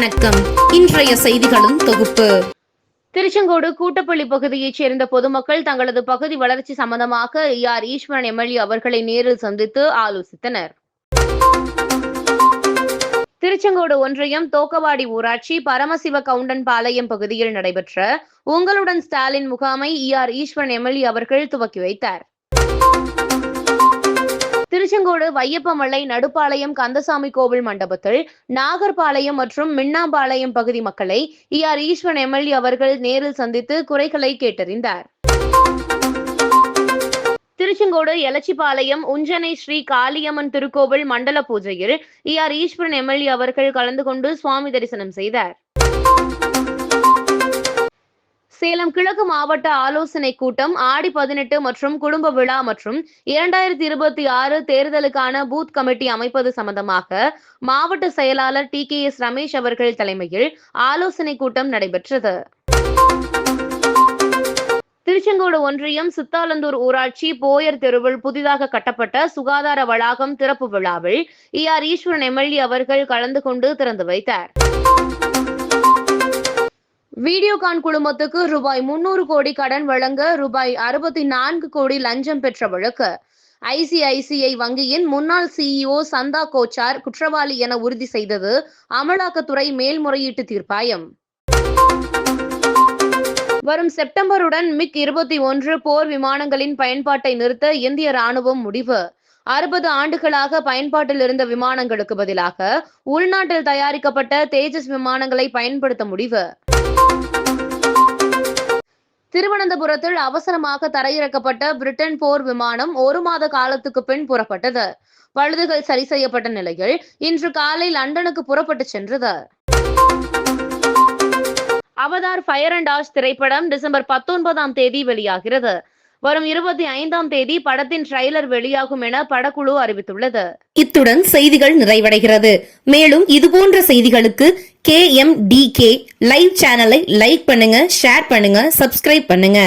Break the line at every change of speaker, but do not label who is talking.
வணக்கம். இன்றைய செய்திகளும் தொகுப்பு.
திருச்செங்கோடு கூட்டப்பள்ளி பகுதியைச் சேர்ந்த பொதுமக்கள் தங்களது பகுதி வளர்ச்சி சம்பந்தமாக ஆர். ஈஸ்வரன் எம்எல்ஏ அவர்களை நேரில் சந்தித்து ஆலோசித்தனர். திருச்செங்கோடு ஒன்றியம் தோக்கவாடி ஊராட்சி பரமசிவ கவுண்டன் பாளையம் பகுதியில் நடைபெற்ற உங்களுடன் ஸ்டாலின் முகாமை ஆர். ஈஸ்வரன் எம்எல்ஏ அவர்கள் துவக்கி வைத்தார். திருச்செங்கோடு வையப்பமலை நடுப்பாளையம் கந்தசாமி கோவில் மண்டபத்தில் நாகர்பாளையம் மற்றும் மின்னாம்பாளையம் பகுதி மக்களை ஆர். ஈஸ்வன் எம்எல்ஏ அவர்கள் நேரில் சந்தித்து குறைகளை கேட்டறிந்தார். திருச்செங்கோடு எலச்சிபாளையம் உஞ்சனை ஸ்ரீ காளியம்மன் திருக்கோவில் மண்டல பூஜையில் ஆர். ஈஸ்வரன் எம்எல்ஏ அவர்கள் கலந்து கொண்டு சுவாமி தரிசனம் செய்தார். சேலம் கிழக்கு மாவட்ட ஆலோசனை கூட்டம் ஆடி பதினெட்டு மற்றும் குடும்ப விழா மற்றும் இரண்டாயிரத்தி இருபத்தி ஆறு தேர்தலுக்கான பூத் கமிட்டி அமைப்பது சம்பந்தமாக மாவட்ட செயலாளர் டி கே எஸ் ரமேஷ் அவர்கள் தலைமையில் ஆலோசனை கூட்டம் நடைபெற்றது. திருச்செங்கோடு ஒன்றியம் சித்தாலந்தூர் ஊராட்சி போயர் தெருவில் புதிதாக கட்டப்பட்ட சுகாதார வளாகம் திறப்பு விழாவில் இ ஆர் ஈஸ்வரன் எம்எல்ஏ அவர்கள் கலந்து கொண்டு திறந்து வைத்தார். வீடியோகான் குழுமத்துக்கு ரூபாய் முன்னூறு கோடி கடன் வழங்க ரூபாய் அறுபத்தி நான்கு கோடி லஞ்சம் பெற்ற வழக்கு. ஐசிஐசிஐ வங்கியின் முன்னாள் சிஇஓ சந்தா கோச்சார் குற்றவாளி என உறுதி செய்தது அமலாக்கத்துறை மேல்முறையீட்டு தீர்ப்பாயம். வரும் செப்டம்பருடன் மிக் இருபத்தி ஒன்று போர் விமானங்களின் பயன்பாட்டை நிறுத்த இந்திய ராணுவம் முடிவு. அறுபது ஆண்டுகளாக பயன்பாட்டில் இருந்த விமானங்களுக்கு பதிலாக உள்நாட்டில் தயாரிக்கப்பட்ட தேஜஸ் விமானங்களை பயன்படுத்த முடிவு. திருவனந்தபுரத்தில் அவசரமாக தரையிறக்கப்பட்ட பிரிட்டன் போர் விமானம் ஒரு மாத காலத்துக்கு பின் புறப்பட்டது. பழுதுகள் சரி செய்யப்பட்ட நிலையில் இன்று காலை லண்டனுக்கு புறப்பட்டு சென்றது. அவதார் ஃபயர் அண்ட் ஆஷ் திரைப்படம் டிசம்பர் பத்தொன்பதாம் தேதி வெளியாகிறது. வரும் இருபத்தி ஐந்தாம் தேதி படத்தின் ட்ரைலர் வெளியாகும் என படக்குழு அறிவித்துள்ளது.
இத்துடன் செய்திகள் நிறைவடைகிறது. மேலும் இதுபோன்ற செய்திகளுக்கு K M D K live சேனலை லைக் பண்ணுங்க ஷேர் பண்ணுங்க சப்ஸ்கிரைப் பண்ணுங்க.